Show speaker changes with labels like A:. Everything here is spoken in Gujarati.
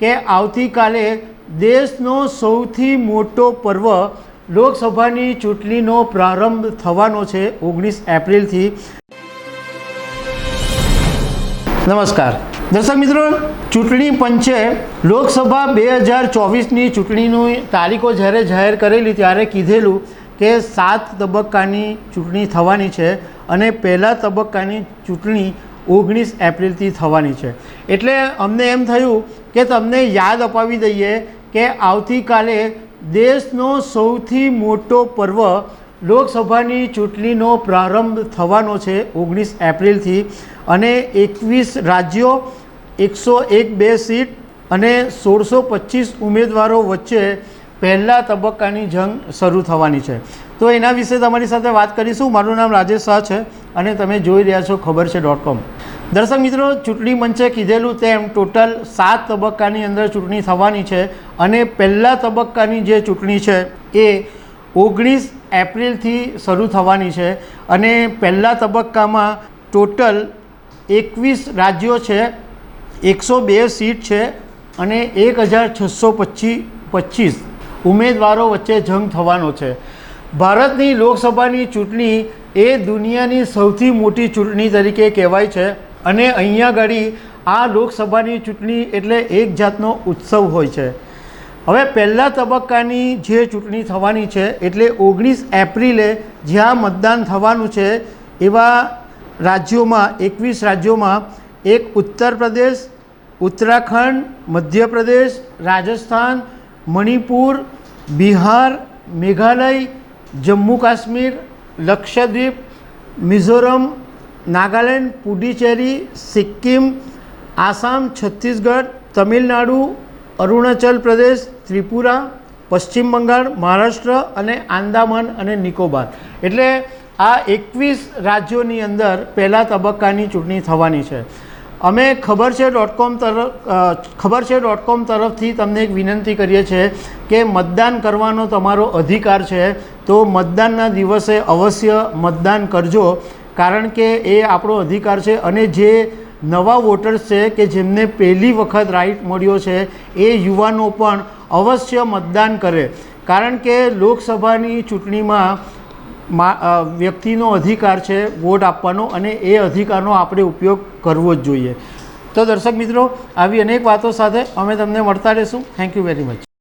A: કે આવતીકાલે દેશનો સૌથી મોટો પર્વ લોકસભાની ચૂંટણીનો પ્રારંભ થવાનો છે ઓગણીસ એપ્રિલથી. નમસ્કાર. દર્શક મિત્રો, ચૂંટણી પંચે લોકસભા બે હજાર ચોવીસની ચૂંટણીની તારીખો જ્યારે જાહેર કરેલી ત્યારે કીધેલું કે સાત તબક્કાની ચૂંટણી થવાની છે અને પહેલા તબક્કાની ચૂંટણી ઓગણીસ એપ્રિલથી થવાની છે. એટલે અમને એમ થયું કે તમને યાદ અપાવી દઈએ કે આવતીકાલે દેશનો સૌથી મોટો પર્વ લોકસભાની ચૂંટણીનો પ્રારંભ થવાનો છે ઓગણીસ એપ્રિલથી અને એકવીસ રાજ્યો, એકસો એક બે સીટ અને સોળસો પચીસ ઉમેદવારો વચ્ચે પહેલા તબક્કાની જંગ શરૂ થવાની છે. તો એના વિશે તમારી સાથે વાત કરીશું. મારું નામ રાજેશ શાહ છે અને તમે જોઈ રહ્યા છો ખબર છે ડોટ કોમ. દર્શક મિત્રો ચૂંટણી પંચે કીધેલું તેમ ટોટલ સાત તબક્કાની અંદર ચૂંટણી થવાની છે અને પહેલા તબક્કાની જે ચૂંટણી છે એ ઓગણીસ એપ્રિલથી શરૂ થવાની છે અને પહેલા તબક્કામાં ટોટલ એકવીસ રાજ્યો છે, એકસો બે સીટ છે અને એક હજાર છસો પચીસ પચીસ ઉમેદવારો વચ્ચે જંગ થવાનો છે. ભારતની લોકસભાની ચૂંટણી એ દુનિયાની સૌથી મોટી ચૂંટણી તરીકે કહેવાય છે અને અહીંયા આગળ આ લોકસભાની ચૂંટણી એટલે એક જાતનો ઉત્સવ હોય છે. હવે પહેલા તબક્કાની જે ચૂંટણી થવાની છે એટલે ઓગણીસ એપ્રિલે જ્યાં મતદાન થવાનું છે એવા રાજ્યોમાં, એકવીસ રાજ્યોમાં એક ઉત્તર પ્રદેશ, ઉત્તરાખંડ, મધ્યપ્રદેશ, રાજસ્થાન, મણિપુર, બિહાર, મેઘાલય, જમ્મુ કાશ્મીર, લક્ષદ્વીપ, મિઝોરમ નાગાલેન્ડ, પુડુચેરી, સિક્કિમ, આસામ, છત્તીસગઢ, તમિલનાડુ, અરુણાચલ પ્રદેશ, ત્રિપુરા, પશ્ચિમ બંગાળ, મહારાષ્ટ્ર અને આંદામાન અને નિકોબાર. એટલે આ એકવીસ રાજ્યોની અંદર પહેલા તબક્કાની ચૂંટણી થવાની છે. અમે ખબર છે ડોટ કોમ તરફ ખબર છે ડોટ કોમ તરફથી તમને એક વિનંતી કરીએ છીએ કે મતદાન કરવાનો તમારો અધિકાર છે. તો મતદાનના દિવસે અવશ્ય મતદાન કરજો. કારણ કે એ આપણો અધિકાર છે અને જે નવા વોટર્સ છે કે જેમને પહેલી વખત રાઈટ મળ્યો છે, એ યુવાનો પણ અવશ્ય મતદાન કરે. કારણ કે લોકસભાની ચૂંટણીમાં વ્યક્તિનો અધિકાર છે વોટ આપવાનો અને એ અધિકારનો આપણે ઉપયોગ કરવો જ જોઈએ. તો દર્શક મિત્રો, આવી અનેક વાતો સાથે અમે તમને મળતા રહીશું. Thank you very much